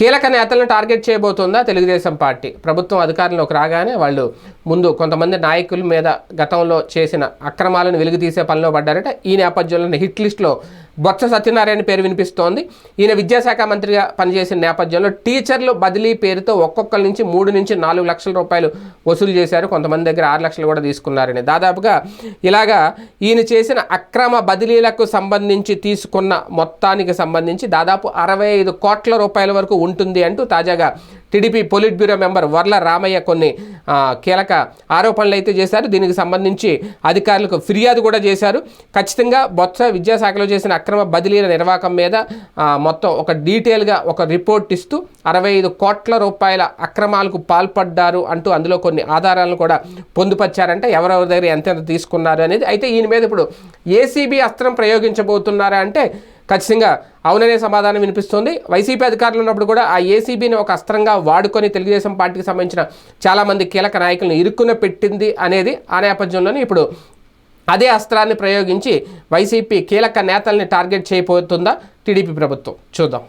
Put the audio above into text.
కీలక నేతలను target చేయబోతుందా Telugu Desam party? ప్రభుత్వం అధికారంలోకి రాగానే వాళ్ళు ముందు కొంతమంది నాయకుల మీద గతంలో చేసిన అక్రమాలను వెలుగుతీసే పనిలో పడ్డారట. ఈ నేపథ్యంలో హిట్ లిస్ట్లో బొత్స సత్యనారాయణ పేరు వినిపిస్తోంది. ఈయన విద్యాశాఖ మంత్రిగా పనిచేసిన నేపథ్యంలో టీచర్లు బదిలీ పేరుతో ఒక్కొక్కరి నుంచి మూడు నుంచి నాలుగు లక్షల రూపాయలు వసూలు చేశారు. కొంతమంది దగ్గర ఆరు లక్షలు కూడా తీసుకున్నారని. దాదాపుగా ఇలాగా ఈయన చేసిన అక్రమ బదిలీలకు సంబంధించి తీసుకున్న మొత్తానికి సంబంధించి దాదాపు అరవై ఐదు కోట్ల రూపాయల వరకు ఉంటుంది అంటూ తాజాగా TDP politburo member Varla Ramaiah కొన్ని కీలక ఆరోపణలు అయితే చేశారు. దీనికి సంబంధించి అధికారులకు ఫిర్యాదు కూడా చేశారు. ఖచ్చితంగా బొత్స విద్యాశాఖలో చేసిన అక్రమ బదిలీల నిర్వాహకం మీద మొత్తం ఒక డీటెయిల్గా ఒక రిపోర్ట్ ఇస్తూ అరవై ఐదు కోట్ల రూపాయల అక్రమాలకు పాల్పడ్డారు అంటూ అందులో కొన్ని ఆధారాలను కూడా పొందుపరిచారంటే. ఎవరెవరి దగ్గర ఎంతెంత తీసుకున్నారు అనేది. అయితే ఈయన మీద ఇప్పుడు ఏసీబీ అస్త్రం ప్రయోగించబోతున్నారా అంటే ఖచ్చితంగా అవుననే సమాధానం వినిపిస్తుంది. వైసీపీ అధికారులు ఉన్నప్పుడు కూడా ఆ ఏసీబీని ఒక అస్త్రంగా వాడుకొని తెలుగుదేశం పార్టీకి సంబంధించిన చాలామంది కీలక నాయకులను ఇరుక్కున పెట్టింది అనేది ఆ నేపథ్యంలోనే ఇప్పుడు అదే అస్త్రాన్ని ప్రయోగించి వైసీపీ కీలక నేతల్ని టార్గెట్ చేయబోతుందా టీడీపీ ప్రభుత్వం? చూద్దాం.